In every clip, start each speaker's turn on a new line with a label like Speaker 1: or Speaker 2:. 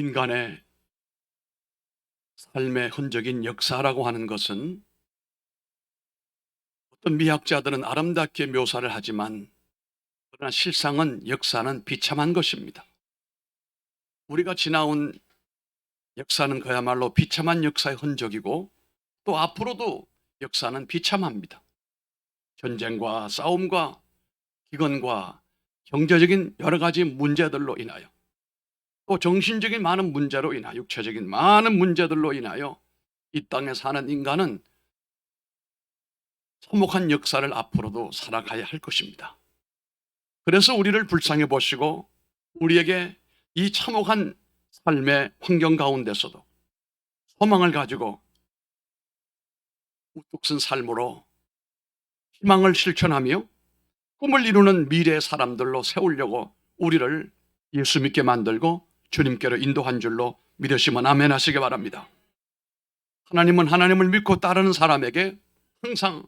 Speaker 1: 인간의 삶의 흔적인 역사라고 하는 것은 어떤 미학자들은 아름답게 묘사를 하지만 그러나 실상은 역사는 비참한 것입니다. 우리가 지나온 역사는 그야말로 비참한 역사의 흔적이고 또 앞으로도 역사는 비참합니다. 전쟁과 싸움과 기근과 경제적인 여러 가지 문제들로 인하여 또 정신적인 많은 문제로 인하여 육체적인 많은 문제들로 인하여 이 땅에 사는 인간은 참혹한 역사를 앞으로도 살아가야 할 것입니다. 그래서 우리를 불쌍히 보시고 우리에게 이 참혹한 삶의 환경 가운데서도 소망을 가지고 우뚝 쓴 삶으로 희망을 실천하며 꿈을 이루는 미래의 사람들로 세우려고 우리를 예수 믿게 만들고 주님께로 인도한 줄로 믿으시면 아멘 하시기 바랍니다. 하나님은 하나님을 믿고 따르는 사람에게 항상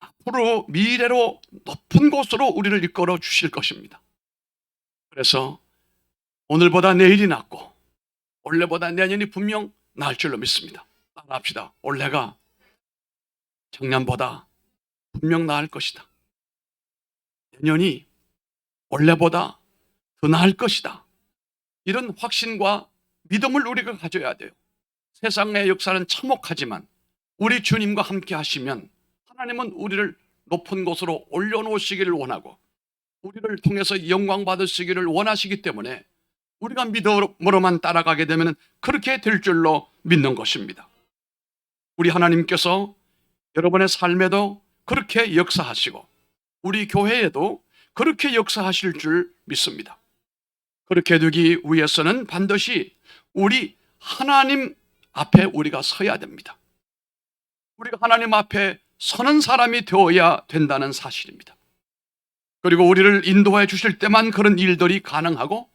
Speaker 1: 앞으로 미래로 높은 곳으로 우리를 이끌어 주실 것입니다. 그래서 오늘보다 내일이 낫고 올해보다 내년이 분명 나을 줄로 믿습니다. 따라합시다. 올해가 작년보다 분명 나을 것이다. 내년이 올해보다 더 나을 것이다. 이런 확신과 믿음을 우리가 가져야 돼요. 세상의 역사는 참혹하지만 우리 주님과 함께 하시면 하나님은 우리를 높은 곳으로 올려놓으시기를 원하고 우리를 통해서 영광 받으시기를 원하시기 때문에 우리가 믿음으로만 따라가게 되면 그렇게 될 줄로 믿는 것입니다. 우리 하나님께서 여러분의 삶에도 그렇게 역사하시고 우리 교회에도 그렇게 역사하실 줄 믿습니다. 그렇게 되기 위해서는 반드시 우리 하나님 앞에 우리가 서야 됩니다. 우리가 하나님 앞에 서는 사람이 되어야 된다는 사실입니다. 그리고 우리를 인도해 주실 때만 그런 일들이 가능하고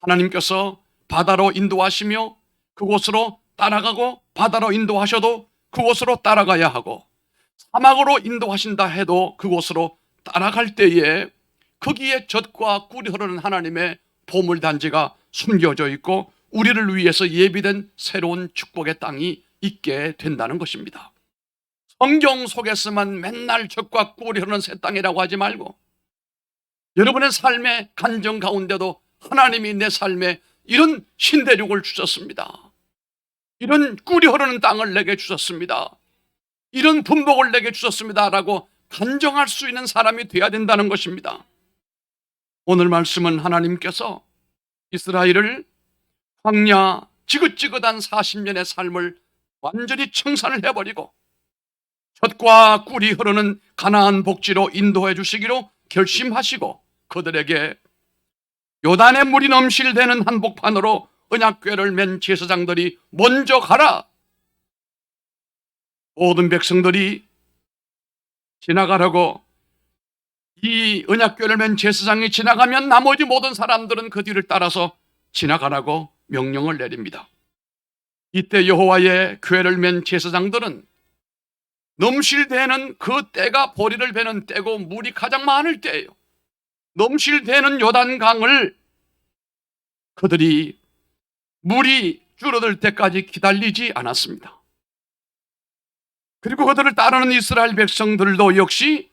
Speaker 1: 하나님께서 바다로 인도하시며 그곳으로 따라가고 바다로 인도하셔도 그곳으로 따라가야 하고 사막으로 인도하신다 해도 그곳으로 따라갈 때에 거기에 젖과 꿀이 흐르는 하나님의 보물 단지가 숨겨져 있고 우리를 위해서 예비된 새로운 축복의 땅이 있게 된다는 것입니다. 성경 속에서만 맨날 젖과 꿀이 흐르는 새 땅이라고 하지 말고 여러분의 삶의 간정 가운데도 하나님이 내 삶에 이런 신대륙을 주셨습니다. 이런 꿀이 흐르는 땅을 내게 주셨습니다. 이런 분복을 내게 주셨습니다 라고 간정할 수 있는 사람이 되어야 된다는 것입니다. 오늘 말씀은 하나님께서 이스라엘을 황야 지긋지긋한 40년의 삶을 완전히 청산을 해버리고 젖과 꿀이 흐르는 가나안 복지로 인도해 주시기로 결심하시고 그들에게 요단의 물이 넘실대는 한복판으로 언약궤를 맨 제사장들이 먼저 가라. 모든 백성들이 지나가라고 이 언약궤를 맨 제사장이 지나가면 나머지 모든 사람들은 그 뒤를 따라서 지나가라고 명령을 내립니다. 이때 여호와의 궤를 맨 제사장들은 넘실대는 그 때가 보리를 베는 때고 물이 가장 많을 때예요. 넘실대는 요단강을 그들이 물이 줄어들 때까지 기다리지 않았습니다. 그리고 그들을 따르는 이스라엘 백성들도 역시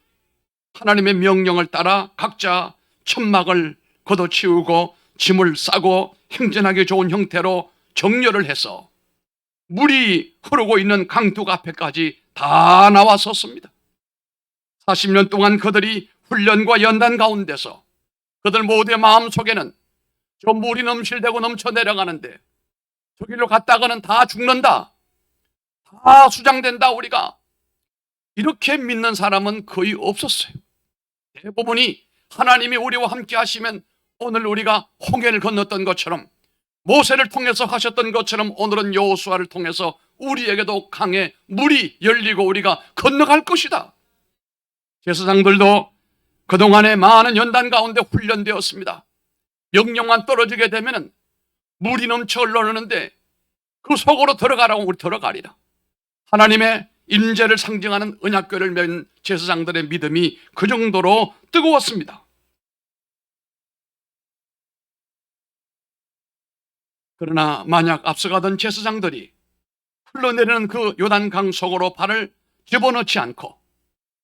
Speaker 1: 하나님의 명령을 따라 각자 천막을 걷어치우고 짐을 싸고 행전하기 좋은 형태로 정렬을 해서 물이 흐르고 있는 강둑 앞에까지 다 나와 섰습니다. 40년 동안 그들이 훈련과 연단 가운데서 그들 모두의 마음 속에는 저 물이 넘실대고 넘쳐 내려가는데 저길로 갔다가는 다 죽는다. 다 수장된다 우리가. 이렇게 믿는 사람은 거의 없었어요. 대부분이 하나님이 우리와 함께 하시면 오늘 우리가 홍해를 건넜던 것처럼 모세를 통해서 하셨던 것처럼 오늘은 여호수아를 통해서 우리에게도 강에 물이 열리고 우리가 건너갈 것이다. 제사장들도 그동안의 많은 연단 가운데 훈련되었습니다. 명령만 떨어지게 되면 물이 넘쳐 흘러오는데 그 속으로 들어가라고 우리 들어가리라. 하나님의 임재를 상징하는 언약궤를 맨 제사장들의 믿음이 그 정도로 뜨거웠습니다. 그러나 만약 앞서가던 제사장들이 흘러내리는 그 요단강 속으로 발을 집어넣지 않고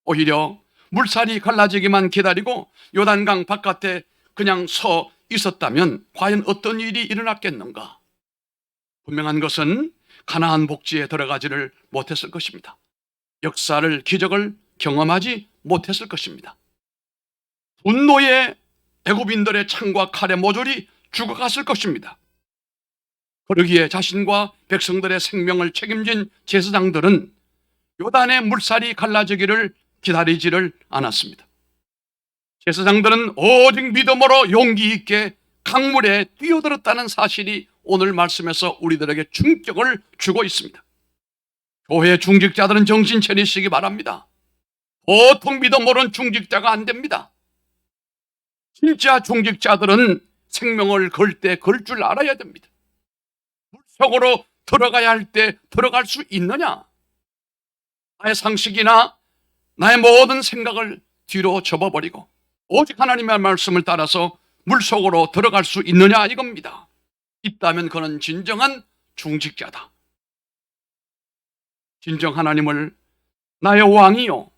Speaker 1: 오히려 물살이 갈라지기만 기다리고 요단강 바깥에 그냥 서 있었다면 과연 어떤 일이 일어났겠는가? 분명한 것은 가나안 복지에 들어가지를 못했을 것입니다. 역사를 기적을 경험하지 못했을 것입니다. 분노의 애굽인들의 창과 칼의 모조리 죽어갔을 것입니다. 그러기에 자신과 백성들의 생명을 책임진 제사장들은 요단의 물살이 갈라지기를 기다리지를 않았습니다. 제사장들은 오직 믿음으로 용기 있게 강물에 뛰어들었다는 사실이 오늘 말씀에서 우리들에게 충격을 주고 있습니다. 교회 중직자들은 정신 차리시기 바랍니다. 보통 믿음 모르는 중직자가 안 됩니다. 진짜 중직자들은 생명을 걸 때 걸 줄 알아야 됩니다. 물속으로 들어가야 할 때 들어갈 수 있느냐? 나의 상식이나 나의 모든 생각을 뒤로 접어버리고 오직 하나님의 말씀을 따라서 물속으로 들어갈 수 있느냐 이겁니다. 있다면 그는 진정한 중직자다. 진정 하나님을 나의 왕이요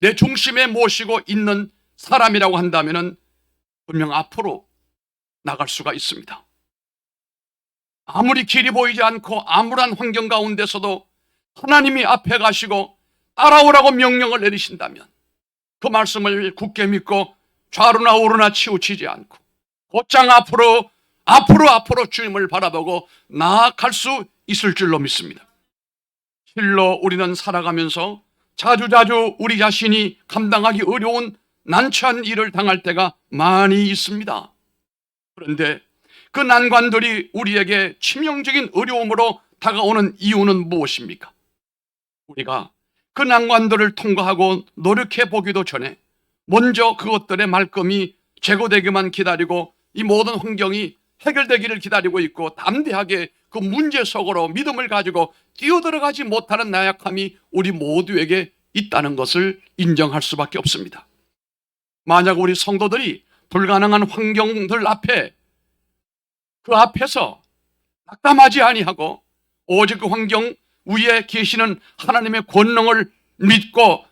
Speaker 1: 내 중심에 모시고 있는 사람이라고 한다면 분명 앞으로 나갈 수가 있습니다. 아무리 길이 보이지 않고 암울한 환경 가운데서도 하나님이 앞에 가시고 따라오라고 명령을 내리신다면 그 말씀을 굳게 믿고 좌로나 우로나 치우치지 않고 곧장 앞으로 앞으로 앞으로 주님을 바라보고 나아갈 수 있을 줄로 믿습니다. 실로 우리는 살아가면서 자주자주 우리 자신이 감당하기 어려운 난처한 일을 당할 때가 많이 있습니다. 그런데 그 난관들이 우리에게 치명적인 어려움으로 다가오는 이유는 무엇입니까? 우리가 그 난관들을 통과하고 노력해 보기도 전에 먼저 그것들의 말끔히 제거되기만 기다리고 이 모든 환경이 해결되기를 기다리고 있고 담대하게 그 문제 속으로 믿음을 가지고 뛰어들어가지 못하는 나약함이 우리 모두에게 있다는 것을 인정할 수밖에 없습니다. 만약 우리 성도들이 불가능한 환경들 앞에 그 앞에서 낙담하지 아니하고 오직 그 환경 위에 계시는 하나님의 권능을 믿고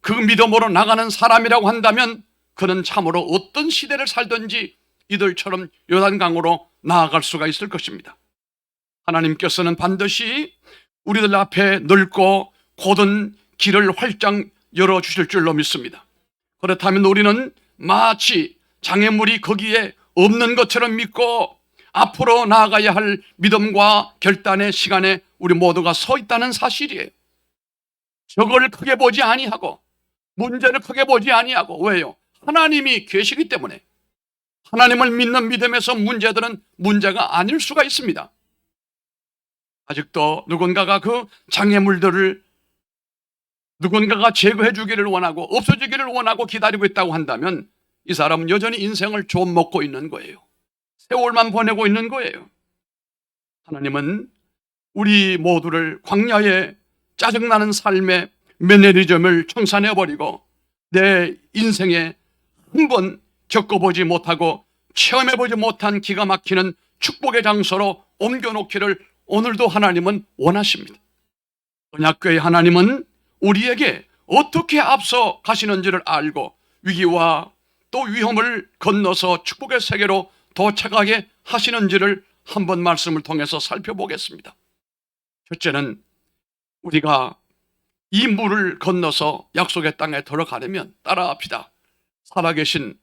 Speaker 1: 그 믿음으로 나가는 사람이라고 한다면 그는 참으로 어떤 시대를 살든지 이들처럼 요단강으로 나아갈 수가 있을 것입니다. 하나님께서는 반드시 우리들 앞에 넓고 곧은 길을 활짝 열어주실 줄로 믿습니다. 그렇다면 우리는 마치 장애물이 거기에 없는 것처럼 믿고 앞으로 나아가야 할 믿음과 결단의 시간에 우리 모두가 서 있다는 사실이에요. 저걸 크게 보지 아니하고 문제를 크게 보지 아니하고 왜요? 하나님이 계시기 때문에 하나님을 믿는 믿음에서 문제들은 문제가 아닐 수가 있습니다. 아직도 누군가가 그 장애물들을 누군가가 제거해 주기를 원하고 없어지기를 원하고 기다리고 있다고 한다면 이 사람은 여전히 인생을 좀 먹고 있는 거예요. 세월만 보내고 있는 거예요. 하나님은 우리 모두를 광야의 짜증나는 삶의 매너리즘을 청산해 버리고 내 인생에 한 번 겪어보지 못하고 체험해보지 못한 기가 막히는 축복의 장소로 옮겨놓기를 오늘도 하나님은 원하십니다. 언약교회 하나님은 우리에게 어떻게 앞서 가시는지를 알고 위기와 또 위험을 건너서 축복의 세계로 도착하게 하시는지를 한번 말씀을 통해서 살펴보겠습니다. 첫째는 우리가 이 물을 건너서 약속의 땅에 들어가려면 따라합시다. 살아계신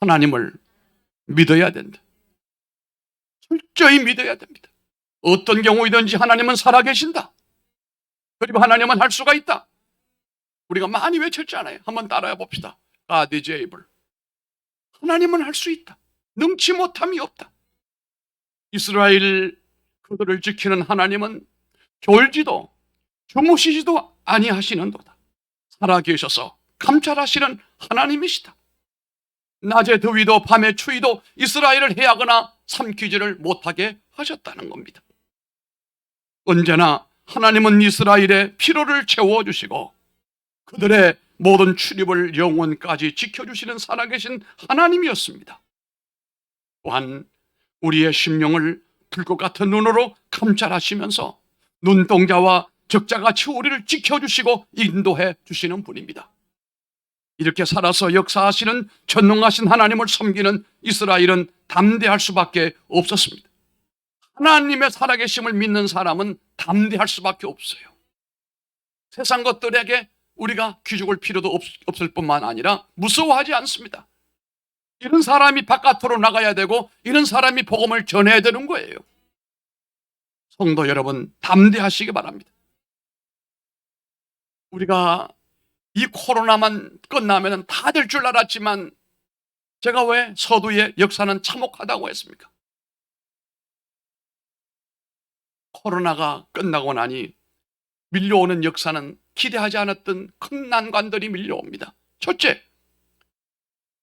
Speaker 1: 하나님을 믿어야 된다. 철저히 믿어야 됩니다. 어떤 경우이든지 하나님은 살아계신다. 그리고 하나님은 할 수가 있다. 우리가 많이 외쳤잖아요. 한번 따라해 봅시다. God is able. 하나님은 할 수 있다. 능치 못함이 없다. 이스라엘 그들을 지키는 하나님은 졸지도 주무시지도 아니하시는도다. 살아계셔서 감찰하시는 하나님이시다. 낮의 더위도 밤의 추위도 이스라엘을 해하거나 삼키지를 못하게 하셨다는 겁니다. 언제나 하나님은 이스라엘의 피로를 채워주시고 그들의 모든 출입을 영원까지 지켜주시는 살아계신 하나님이었습니다. 또한 우리의 심령을 불꽃 같은 눈으로 감찰하시면서 눈동자와 적자같이 우리를 지켜주시고 인도해 주시는 분입니다. 이렇게 살아서 역사하시는 전능하신 하나님을 섬기는 이스라엘은 담대할 수밖에 없었습니다. 하나님의 살아계심을 믿는 사람은 담대할 수밖에 없어요. 세상 것들에게 우리가 귀죽을 필요도 없, 없을 뿐만 아니라 무서워하지 않습니다. 이런 사람이 바깥으로 나가야 되고 이런 사람이 복음을 전해야 되는 거예요. 성도 여러분 담대하시기 바랍니다. 우리가 이 코로나만 끝나면 다 될 줄 알았지만 제가 왜 서두의 역사는 참혹하다고 했습니까? 코로나가 끝나고 나니 밀려오는 역사는 기대하지 않았던 큰 난관들이 밀려옵니다. 첫째,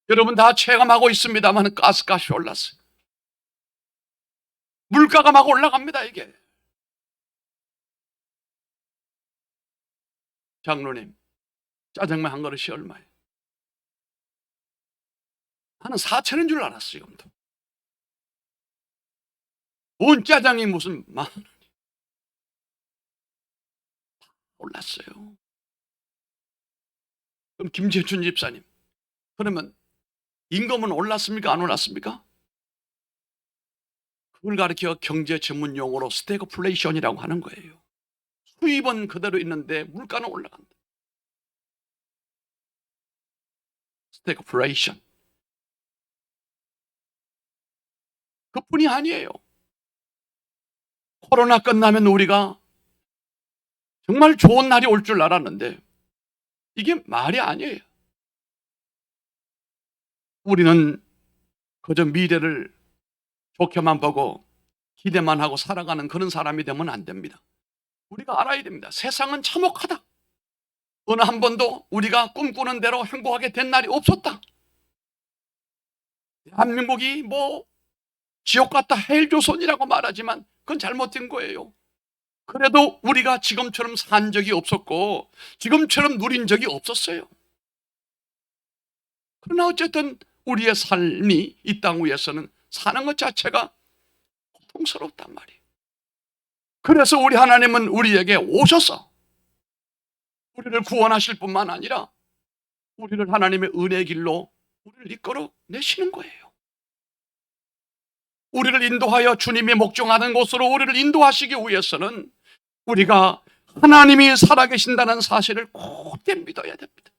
Speaker 1: 여러분 다 체감하고 있습니다만 가스값이 올랐어요. 물가가 막 올라갑니다, 이게. 장로님, 짜장면 한 그릇이 얼마예요? 나는 4천원 줄 알았어요. 온 짜장이 무슨 만 올랐어요. 그럼 김재춘 집사님, 그러면 임금은 올랐습니까? 안 올랐습니까? 그걸 가리켜 경제 전문 용어로 스태그플레이션이라고 하는 거예요. 수입은 그대로 있는데 물가는 올라간다. 스태그플레이션. 그뿐이 아니에요. 코로나 끝나면 우리가 정말 좋은 날이 올 줄 알았는데 이게 말이 아니에요. 우리는 그저 미래를 좋게만 보고 기대만 하고 살아가는 그런 사람이 되면 안 됩니다. 우리가 알아야 됩니다. 세상은 참혹하다. 어느 한 번도 우리가 꿈꾸는 대로 행복하게 된 날이 없었다. 대한민국이 뭐 지옥 같다 헬 조선이라고 말하지만 그건 잘못된 거예요. 그래도 우리가 지금처럼 산 적이 없었고 지금처럼 누린 적이 없었어요. 그러나 어쨌든 우리의 삶이 이 땅 위에서는 사는 것 자체가 고통스럽단 말이에요. 그래서 우리 하나님은 우리에게 오셔서 우리를 구원하실 뿐만 아니라 우리를 하나님의 은혜 길로 우리를 이끌어 내시는 거예요. 우리를 인도하여 주님이 목종하는 곳으로 우리를 인도하시기 위해서는 우리가 하나님이 살아계신다는 사실을 굳게 믿어야 됩니다.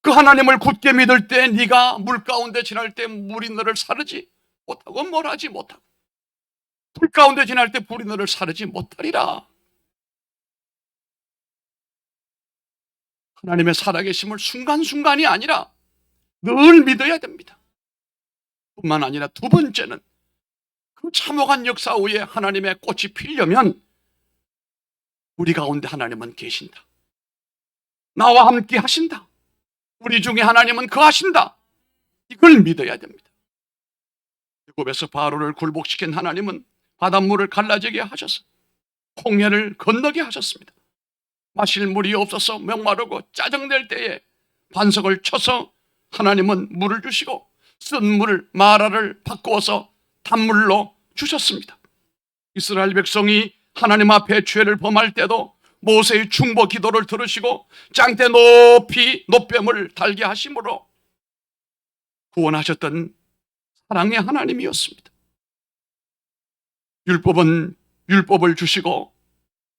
Speaker 1: 그 하나님을 굳게 믿을 때 네가 물 가운데 지날 때 물이 너를 사르지 못하고 뭘 하지 못하고 불 가운데 지날 때 불이 너를 사르지 못하리라. 하나님의 살아계심을 순간순간이 아니라 늘 믿어야 됩니다. 뿐만 아니라 두 번째는 그 참혹한 역사 후에 하나님의 꽃이 피려면 우리 가운데 하나님은 계신다. 나와 함께 하신다. 우리 중에 하나님은 거하신다. 이걸 믿어야 됩니다. 애굽에서 바로를 굴복시킨 하나님은 바닷물을 갈라지게 하셔서 홍해를 건너게 하셨습니다. 마실 물이 없어서 목마르고 짜증낼 때에 반석을 쳐서 하나님은 물을 주시고 쓴 물을 마라를 바꾸어서 단물로 주셨습니다. 이스라엘 백성이 하나님 앞에 죄를 범할 때도 모세의 중보 기도를 들으시고 짱대 높이 노뱀을 달게 하심으로 구원하셨던 사랑의 하나님이었습니다. 율법은 율법을 주시고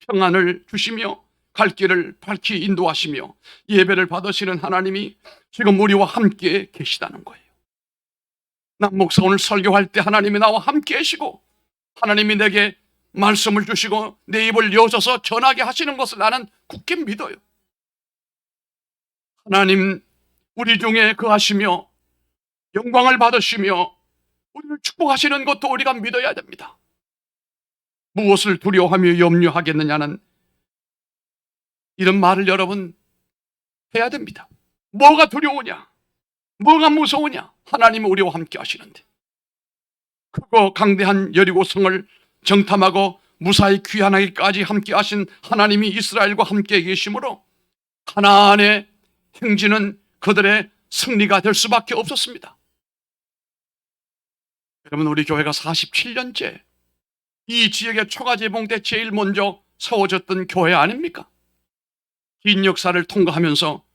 Speaker 1: 평안을 주시며 갈 길을 밝히 인도하시며 예배를 받으시는 하나님이 지금 우리와 함께 계시다는 거예요. 남 목사 오늘 설교할 때 하나님이 나와 함께 계시고 하나님이 내게 말씀을 주시고 내 입을 여셔서 전하게 하시는 것을 나는 굳게 믿어요. 하나님 우리 중에 그하시며 영광을 받으시며 우리를 축복하시는 것도 우리가 믿어야 됩니다. 무엇을 두려워하며 염려하겠느냐는 이런 말을 여러분 해야 됩니다. 뭐가 두려우냐? 뭐가 무서우냐? 하나님이 우리와 함께 하시는데. 크고 강대한 여리고성을 정탐하고 무사히 귀환하기까지 함께 하신 하나님이 이스라엘과 함께 계시므로 하나안의 행진은 그들의 승리가 될 수밖에 없었습니다. 여러분 우리 교회가 47년째 이 지역의 초가재봉 때 제일 먼저 세워졌던 교회 아닙니까? 긴 역사를 통과하면서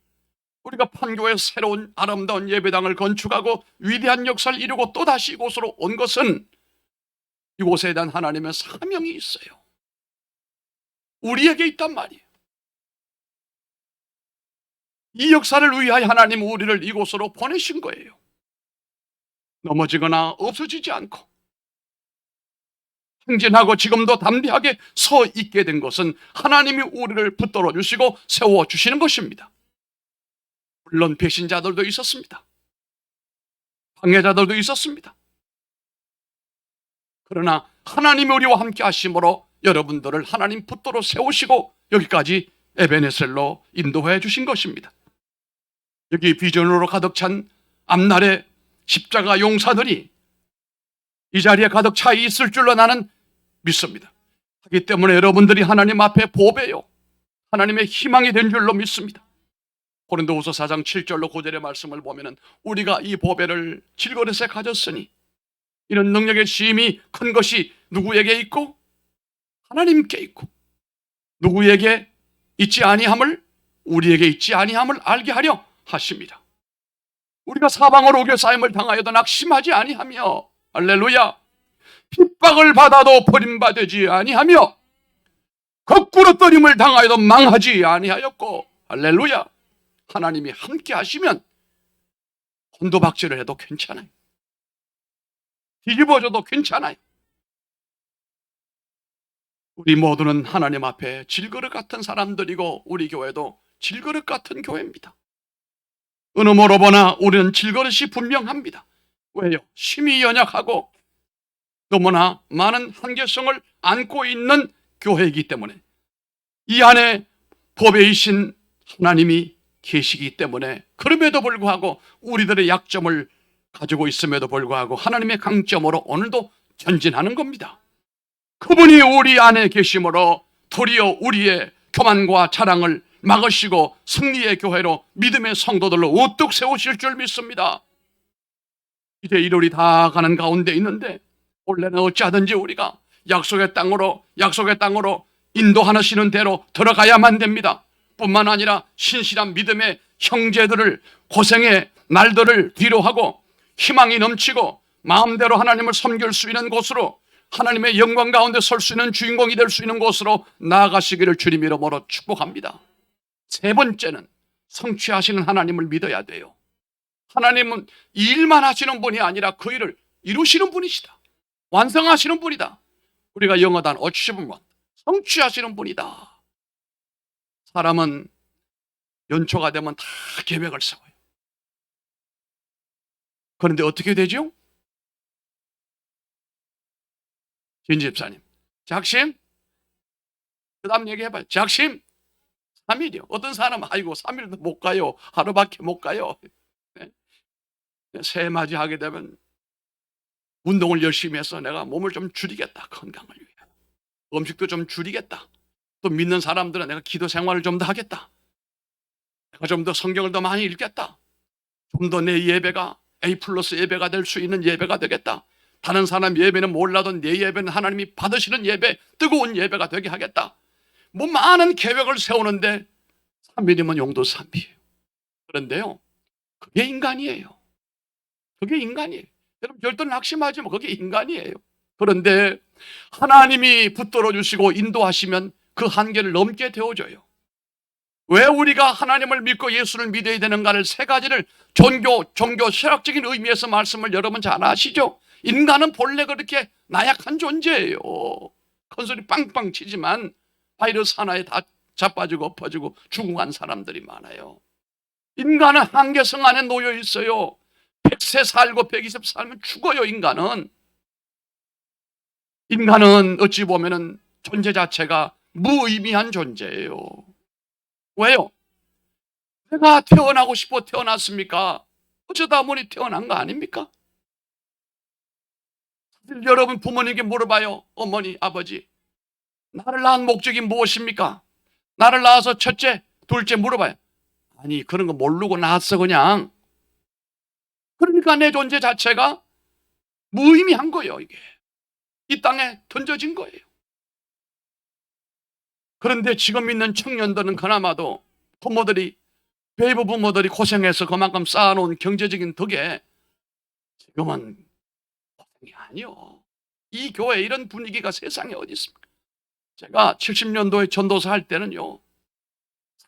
Speaker 1: 우리가 판교에 새로운 아름다운 예배당을 건축하고 위대한 역사를 이루고 또다시 이곳으로 온 것은 이곳에 대한 하나님의 사명이 있어요. 우리에게 있단 말이에요. 이 역사를 위하여 하나님 우리를 이곳으로 보내신 거예요. 넘어지거나 없어지지 않고 행진하고 지금도 담대하게 서 있게 된 것은 하나님이 우리를 붙들어 주시고 세워 주시는 것입니다. 물론 배신자들도 있었습니다. 방해자들도 있었습니다. 그러나 하나님이 우리와 함께 하심으로 여러분들을 하나님 붙들어 세우시고 여기까지 에베네셀로 인도해 주신 것입니다. 여기 비전으로 가득 찬 앞날의 십자가 용사들이 이 자리에 가득 차 있을 줄로 나는 믿습니다. 하기 때문에 여러분들이 하나님 앞에 보배요. 하나님의 희망이 된 줄로 믿습니다. 고린도후서 4장 7절로 9절의 말씀을 보면은 우리가 이 보배를 질그릇에 가졌으니 이런 능력의 심이 큰 것이 누구에게 있고 하나님께 있고 누구에게 있지 아니함을 우리에게 있지 아니함을 알게 하려 하십니다. 우리가 사방으로 오겨 쌓임을 당하여도 낙심하지 아니하며 할렐루야 핍박을 받아도 버림받지 아니하며 거꾸로 떠림을 당하여도 망하지 아니하였고 할렐루야 하나님이 함께 하시면 혼도박질을 해도 괜찮아요. 뒤집어져도 괜찮아요. 우리 모두는 하나님 앞에 질그릇 같은 사람들이고 우리 교회도 질그릇 같은 교회입니다. 모로 보나 우리는 질그릇이 분명합니다. 왜요? 심히 연약하고 너무나 많은 한계성을 안고 있는 교회이기 때문에 이 안에 법에이신 하나님이 계시기 때문에 그럼에도 불구하고 우리들의 약점을 가지고 있음에도 불구하고 하나님의 강점으로 오늘도 전진하는 겁니다. 그분이 우리 안에 계심으로 도리어 우리의 교만과 자랑을 막으시고 승리의 교회로 믿음의 성도들로 우뚝 세우실 줄 믿습니다. 이제 1월이 다 가는 가운데 있는데 원래는 어찌하든지 우리가 약속의 땅으로 약속의 땅으로 인도하시는 대로 들어가야만 됩니다. 뿐만 아니라 신실한 믿음의 형제들을 고생의 날들을 뒤로 하고 희망이 넘치고 마음대로 하나님을 섬길 수 있는 곳으로 하나님의 영광 가운데 설 수 있는 주인공이 될 수 있는 곳으로 나아가시기를 주님 이름으로 축복합니다. 세 번째는 성취하시는 하나님을 믿어야 돼요. 하나님은 이 일만 하시는 분이 아니라 그 일을 이루시는 분이시다. 완성하시는 분이다. 우리가 영어 단 어치브먼 성취하시는 분이다. 사람은 연초가 되면 다 계획을 세워요. 그런데 어떻게 되죠? 진 집사님, 작심? 그 다음 얘기해봐요. 작심? 3일이요. 어떤 사람은, 아이고, 3일도 못 가요. 하루밖에 못 가요. 네. 새해 맞이하게 되면 운동을 열심히 해서 내가 몸을 좀 줄이겠다. 건강을 위해. 음식도 좀 줄이겠다. 또 믿는 사람들은 내가 기도 생활을 좀 더 하겠다. 내가 좀 더 성경을 더 많이 읽겠다. 좀 더 내 예배가 A 플러스 예배가 될 수 있는 예배가 되겠다. 다른 사람 예배는 몰라도 내 예배는 하나님이 받으시는 예배, 뜨거운 예배가 되게 하겠다. 뭐 많은 계획을 세우는데 3일이면 용도 3일이에요. 그런데요, 그게 인간이에요. 그게 인간이에요. 여러분 절대 낙심하지 마. 그게 인간이에요. 그런데 하나님이 붙들어 주시고 인도하시면 그 한계를 넘게 되어줘요. 왜 우리가 하나님을 믿고 예수를 믿어야 되는가를 세 가지를 종교, 종교, 철학적인 의미에서 말씀을 여러분 잘 아시죠? 인간은 본래 그렇게 나약한 존재예요. 큰 소리 빵빵 치지만 바이러스 하나에 다 자빠지고 엎어지고 죽어간 사람들이 많아요. 인간은 한계성 안에 놓여 있어요. 100세 살고 120 살면 죽어요, 인간은. 인간은 어찌 보면은 존재 자체가 무의미한 존재예요. 왜요? 내가 태어나고 싶어 태어났습니까? 어쩌다 보니 태어난 거 아닙니까? 여러분 부모님께 물어봐요. 어머니, 아버지. 나를 낳은 목적이 무엇입니까? 나를 낳아서 첫째, 둘째 물어봐요. 아니, 그런 거 모르고 낳았어, 그냥. 그러니까 내 존재 자체가 무의미한 거예요, 이게. 이 땅에 던져진 거예요. 그런데 지금 있는 청년들은 그나마도 부모들이 베이브 부모들이 고생해서 그만큼 쌓아놓은 경제적인 덕에 지금은 고생이 아니요. 이 교회 이런 분위기가 세상에 어디 있습니까? 제가 70년도에 전도사 할 때는요.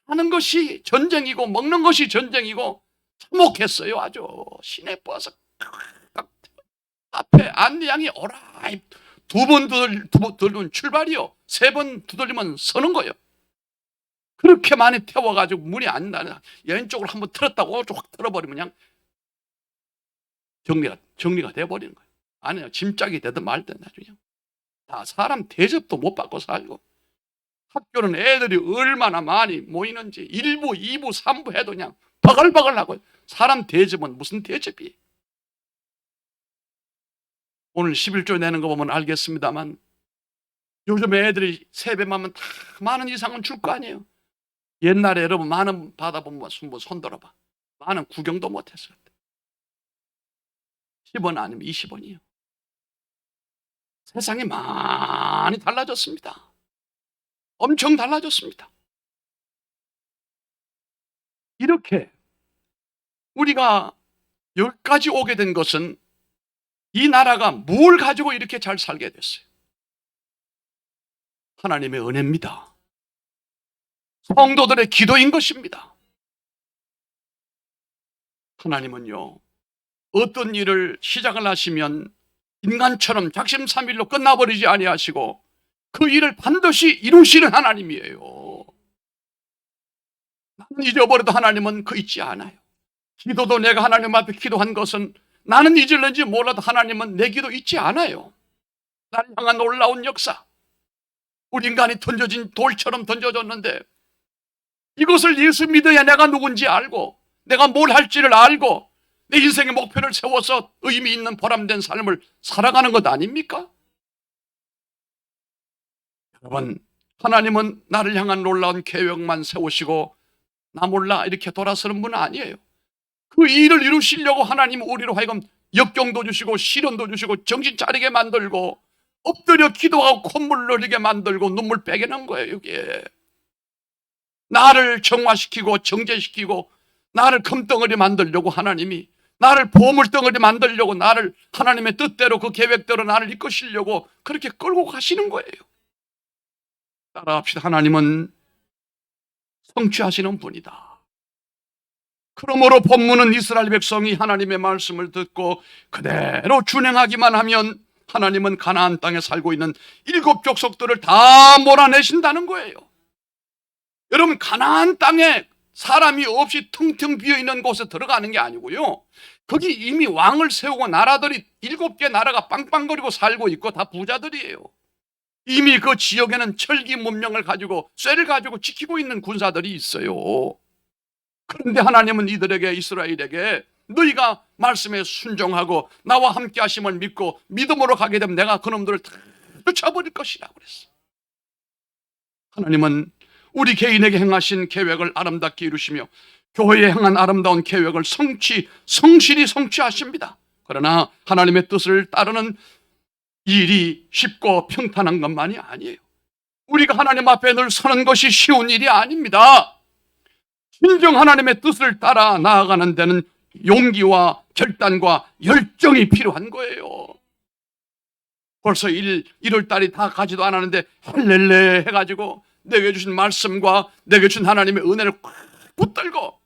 Speaker 1: 사는 것이 전쟁이고 먹는 것이 전쟁이고 참혹했어요. 아주 시내 버스 앞에 안내양이 오라이 두번 두들리면 출발이요. 세 번 두들리면 서는 거예요. 그렇게 많이 태워가지고 문이 안 나는 왼쪽으로 한번 틀었다고 확 틀어버리면 그냥 정리가 정리가 돼버리는 거예요. 아니요 짐짝이 되든 말든 나중에 다 사람 대접도 못 받고 살고 학교는 애들이 얼마나 많이 모이는지 1부, 2부, 3부 해도 그냥 바글바글 하고 사람 대접은 무슨 대접이 오늘 11조 내는 거 보면 알겠습니다만 요즘 애들이 세배만 다 만원 이상은 줄 거 아니에요. 옛날에 여러분 만원 받아보면 손, 손 들어봐. 만원 구경도 못했을 때. 10원 아니면 20원이요. 세상이 많이 달라졌습니다. 엄청 달라졌습니다. 이렇게 우리가 여기까지 오게 된 것은 이 나라가 뭘 가지고 이렇게 잘 살게 됐어요? 하나님의 은혜입니다. 성도들의 기도인 것입니다. 하나님은요, 어떤 일을 시작을 하시면 인간처럼 작심삼일로 끝나버리지 아니하시고 그 일을 반드시 이루시는 하나님이에요. 잊어버려도 하나님은 그 잊지 않아요. 기도도 내가 하나님 앞에 기도한 것은 나는 잊을는지 몰라도 하나님은 내 기도 잊지 않아요. 나를 향한 놀라운 역사. 우리 인간이 던져진 돌처럼 던져졌는데 이것을 예수 믿어야 내가 누군지 알고 내가 뭘 할지를 알고 내 인생의 목표를 세워서 의미 있는 보람된 삶을 살아가는 것 아닙니까? 여러분, 하나님은 나를 향한 놀라운 계획만 세우시고 나 몰라 이렇게 돌아서는 분은 아니에요. 그 일을 이루시려고 하나님 우리로 하여금 역경도 주시고 시련도 주시고 정신 차리게 만들고 엎드려 기도하고 콧물 흘리게 만들고 눈물 빼게 는 거예요, 이게. 나를 정화시키고 정제시키고 나를 금덩어리 만들려고 하나님이 나를 보물덩어리 만들려고 나를 하나님의 뜻대로 그 계획대로 나를 이끄시려고 그렇게 끌고 가시는 거예요. 따라합시다. 하나님은 성취하시는 분이다. 그러므로 본문은 이스라엘 백성이 하나님의 말씀을 듣고 그대로 준행하기만 하면 하나님은 가나안 땅에 살고 있는 일곱 족속들을 다 몰아내신다는 거예요. 여러분 가나안 땅에 사람이 없이 텅텅 비어 있는 곳에 들어가는 게 아니고요. 거기 이미 왕을 세우고 나라들이 일곱 개 나라가 빵빵거리고 살고 있고 다 부자들이에요. 이미 그 지역에는 철기 문명을 가지고 쇠를 가지고 지키고 있는 군사들이 있어요. 그런데 하나님은 이들에게 이스라엘에게 너희가 말씀에 순종하고 나와 함께 하심을 믿고 믿음으로 가게 되면 내가 그놈들을 다 쫓아버릴 것이라고 그랬어. 하나님은 우리 개인에게 행하신 계획을 아름답게 이루시며 교회에 향한 아름다운 계획을 성취, 성실히 성취하십니다. 그러나 하나님의 뜻을 따르는 일이 쉽고 평탄한 것만이 아니에요. 우리가 하나님 앞에 늘 서는 것이 쉬운 일이 아닙니다. 진정 하나님의 뜻을 따라 나아가는 데는 용기와 결단과 열정이 필요한 거예요. 벌써 1, 1월 달이 다 가지도 않았는데 할렐레 해가지고 내게 주신 말씀과 내게 주신 하나님의 은혜를 꽉 붙들고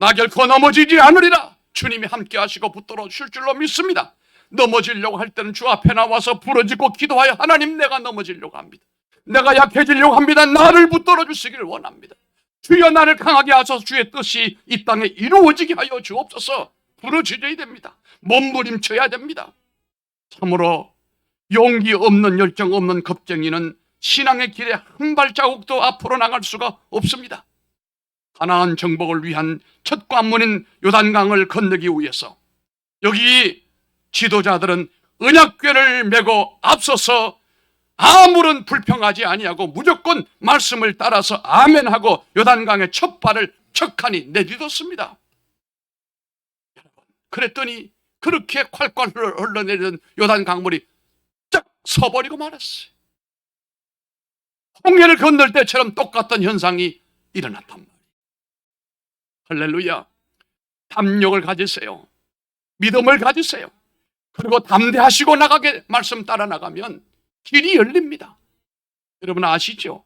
Speaker 1: 나 결코 넘어지지 않으리라 주님이 함께 하시고 붙들어 주실 줄로 믿습니다. 넘어지려고 할 때는 주 앞에 나와서 부러지고 기도하여 하나님 내가 넘어지려고 합니다. 내가 약해지려고 합니다. 나를 붙들어 주시기를 원합니다. 주여 나를 강하게 하소서 주의 뜻이 이 땅에 이루어지게 하여 주옵소서 부르짖어야 됩니다. 몸부림쳐야 됩니다. 참으로 용기 없는 열정 없는 겁쟁이는 신앙의 길에 한 발자국도 앞으로 나갈 수가 없습니다. 가나안 정복을 위한 첫 관문인 요단강을 건너기 위해서 여기 지도자들은 언약궤를 메고 앞서서 아무런 불평하지 아니하고 무조건 말씀을 따라서 아멘하고 요단강의 첫 발을 척하니 내딛었습니다. 그랬더니 그렇게 콸콸 흘러- 흘러내리던 요단 강물이 쫙 서버리고 말았어요. 홍해를 건널 때처럼 똑같은 현상이 일어났단 말이에요. 할렐루야. 담력을 가지세요. 믿음을 가지세요. 그리고 담대하시고 나가게 말씀 따라 나가면 길이 열립니다. 여러분 아시죠?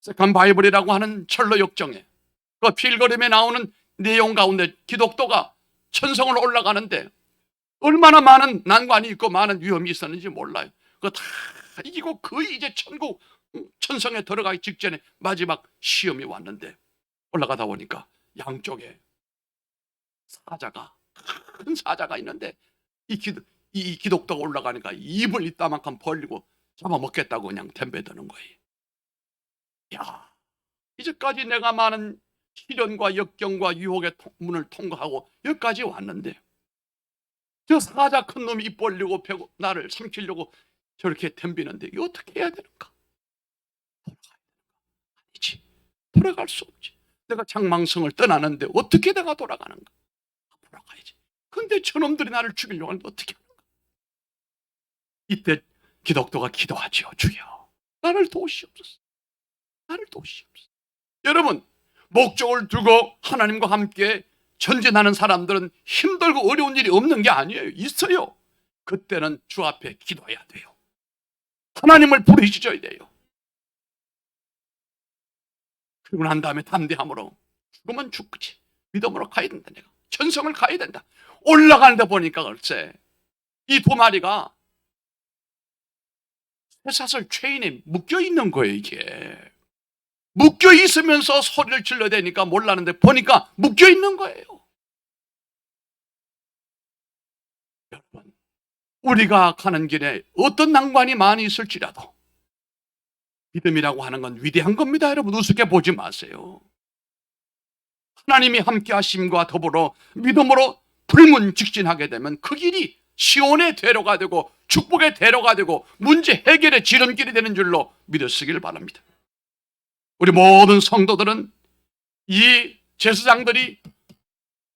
Speaker 1: 세컨 바이블이라고 하는 철로 역정에 그 필거림에 나오는 내용 가운데 기독도가 천성을 올라가는데 얼마나 많은 난관이 있고 많은 위험이 있었는지 몰라요. 그거 다 이기고 거의 이제 천국 음, 천성에 들어가기 직전에 마지막 시험이 왔는데 올라가다 보니까 양쪽에 사자가 큰 사자가 있는데 이, 기, 이 기독도가 올라가니까 입을 이따만큼 벌리고 잡아먹겠다고 그냥 덤벼드는 거예요. 야, 이제까지 내가 많은 시련과 역경과 유혹의 통- 문을 통과하고 여기까지 왔는데 저 사자 큰 놈이 입 벌리고 펴고 나를 삼키려고 저렇게 덤비는데 어떻게 해야 되는가? 돌아가야 되는가? 아니지. 돌아갈 수 없지. 내가 장망성을 떠나는데 어떻게 내가 돌아가는가? 돌아가야지. 근데 저놈들이 나를 죽이려고 하는데 어떻게 하는가? 이때 기독도가 기도하지요. 주여. 나를 도우시옵소서. 나를 도우시옵소서. 여러분, 목적을 두고 하나님과 함께 전진하는 사람들은 힘들고 어려운 일이 없는 게 아니에요. 있어요. 그때는 주 앞에 기도해야 돼요. 하나님을 부르짖어야 돼요. 그리고 난 다음에 담대함으로 죽으면 죽지. 믿음으로 가야 된다 내가. 천성을 가야 된다. 올라가는데 보니까 글쎄 이 두 마리가 쇠 사슬 체인에 묶여 있는 거예요 이게. 묶여 있으면서 소리를 질러대니까 몰랐는데 보니까 묶여 있는 거예요. 여러분, 우리가 가는 길에 어떤 난관이 많이 있을지라도 믿음이라고 하는 건 위대한 겁니다. 여러분 우습게 보지 마세요. 하나님이 함께 하심과 더불어 믿음으로 불문 직진하게 되면 그 길이 시온의 대로가 되고 축복의 대로가 되고 문제 해결의 지름길이 되는 줄로 믿으시길 바랍니다. 우리 모든 성도들은 이 제사장들이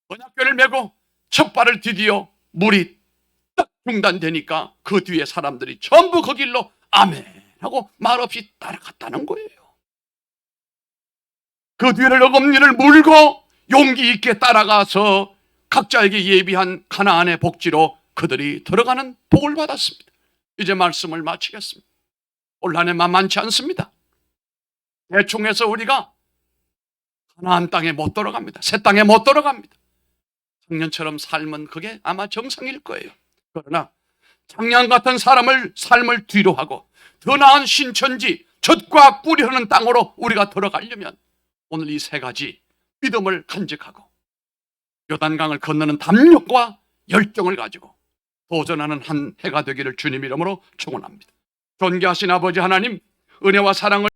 Speaker 1: 언약궤를 메고 첫 발을 디디어 물이 딱 중단되니까 그 뒤에 사람들이 전부 그 길로 아멘 하고 말없이 따라갔다는 거예요. 그 뒤를 어금니를 물고 용기 있게 따라가서 각자에게 예비한 가나안의 복지로 그들이 들어가는 복을 받았습니다. 이제 말씀을 마치겠습니다. 올 한해 만만치 않습니다. 대충 해서 우리가 가나안 땅에 못 들어갑니다. 새 땅에 못 들어갑니다. 작년처럼 삶은 그게 아마 정상일 거예요. 그러나 작년 같은 사람을 삶을 뒤로 하고 더 나은 신천지 젖과 뿌리 흐르는 땅으로 우리가 들어가려면 오늘 이 세 가지 믿음을 간직하고 요단강을 건너는 담력과 열정을 가지고 도전하는 한 해가 되기를 주님 이름으로 축원합니다. 존귀하신 아버지 하나님 은혜와 사랑을